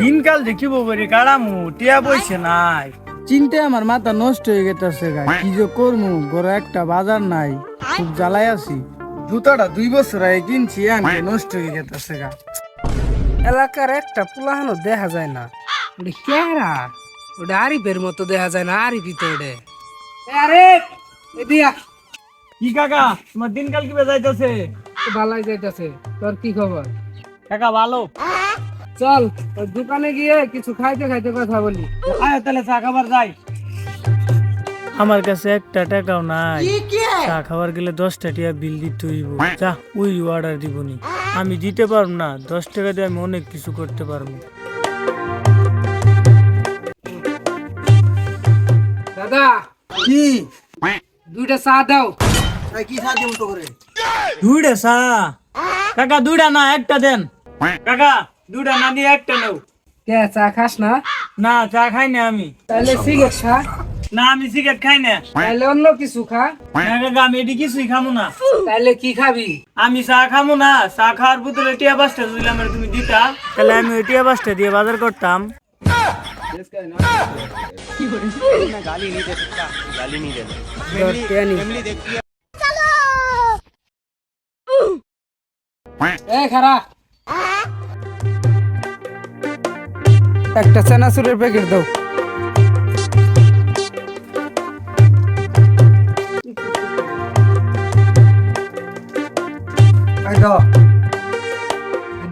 দিনকাল দেখিব বলে কাড়ামু টিয়া বইছে নাই। চিন্তায় আমার মাথা নষ্ট হয়ে গেছে গা কি যে করমু ঘরে একটা বাজার নাই খুব জ্বালাই আছি। জুতাটা দুই বছর আগে কিনছি আনকে নষ্ট হয়ে গেছে গা। এলাকার একটা পুলাহানো দেখা যায় না। ওটা কেরা? ওটা আরিফের মতো দেখা যায় না আরিফই তো ওটা। আরে এদিয়া কি কাকা তোমার দিনকাল কি যাইতেছে? ভালাই যাইতাছে তোর কি খবর? কাকা ভালো। চল দোকানে গিয়ে কিছু খাইতে খাইতে কথা বলি। আয় তাহলে চা খাবার যাই। আমার কাছে একটা টাকাও নাই। চা খাবার গেলে দশটা টিয়া বিল দিতে হইব। যা ওই অর্ডার দিবনি আমি দিতে পারব না দশ টাকা দিয়ে আমি অনেক কিছু করতে পারব। দাদা কি? দুইটা চা দাও। কি সাহায্য মতো করে দুইটা চা। কাকা দুইটা না একটা দেন। কাকা দুইটা না দিয়ে একটা নেও কে চা খাস না? না চা খাই না আমি। তাহলে সিগারেট খা। না আমি সিগারেট খাই না। তাহলে অন্য কিছু খা। আমি এটি কিছুই খামো না। তাহলে কি খাবি? আমি চা খামো না। চা খাওয়ার বোতলে টিয়া পাঁচটা যদি আমার তুমি দিতা তাহলে আমি ওই টিয়া পাঁচটা দিয়ে বাজার করতাম। ধর, টিয়া নি। এই খারা। একটা চানাচুরের প্যাকেট দাও।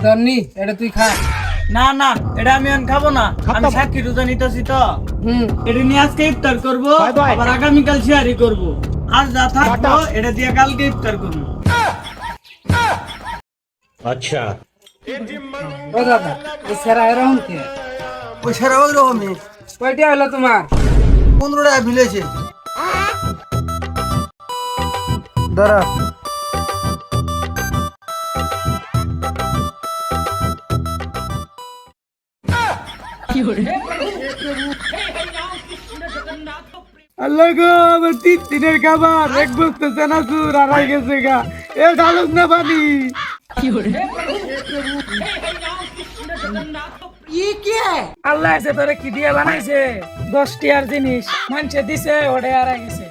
দন্নি এটা তুই খা। না না এটা আমি এখন খাব না। আমি সাক্ষী রোজা নিতেছি তো। হুম। এটা নিয়ে আজকে ইফতার করব আবার আগামীকাল শেয়ারই করব। আর যা থাকব এটা দিয়ে কালকে ইফতার করব। ও দাদা এই সেরা এরকম কে? ওই সারা ওই রকমই কয়টা হলো তোমার? পনেরো টাকা মিলেছে দাঁড়া। আল্লাহ গো আমার তিন দিনের খাবার। এক বস্তা চানাচুর আড়াই গেছে গা। এ ঢালুক না পানি। আল্লাহ এসে তোরে কি দিয়ে বানাইছে? দশ টিয়ার জিনিস। মানুষে দিছে ওটা আর গেছে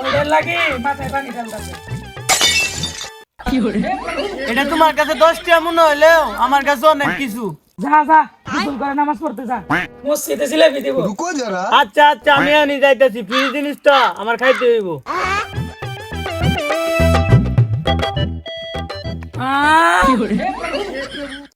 ওটার লাগি মাথায় পানি ঢালতেছে। এটা তোমার কাছে দশটা মনে হলেও আমার কাছে অনেক কিছু। যা যা গোসল করে নামাজ পড়তে যা। মসজিদে জিলাপি দিব। আচ্ছা আচ্ছা আমি আনি যাইতেছি। ফ্রি জিনিসটা আমার খাইতে হইব। আহ!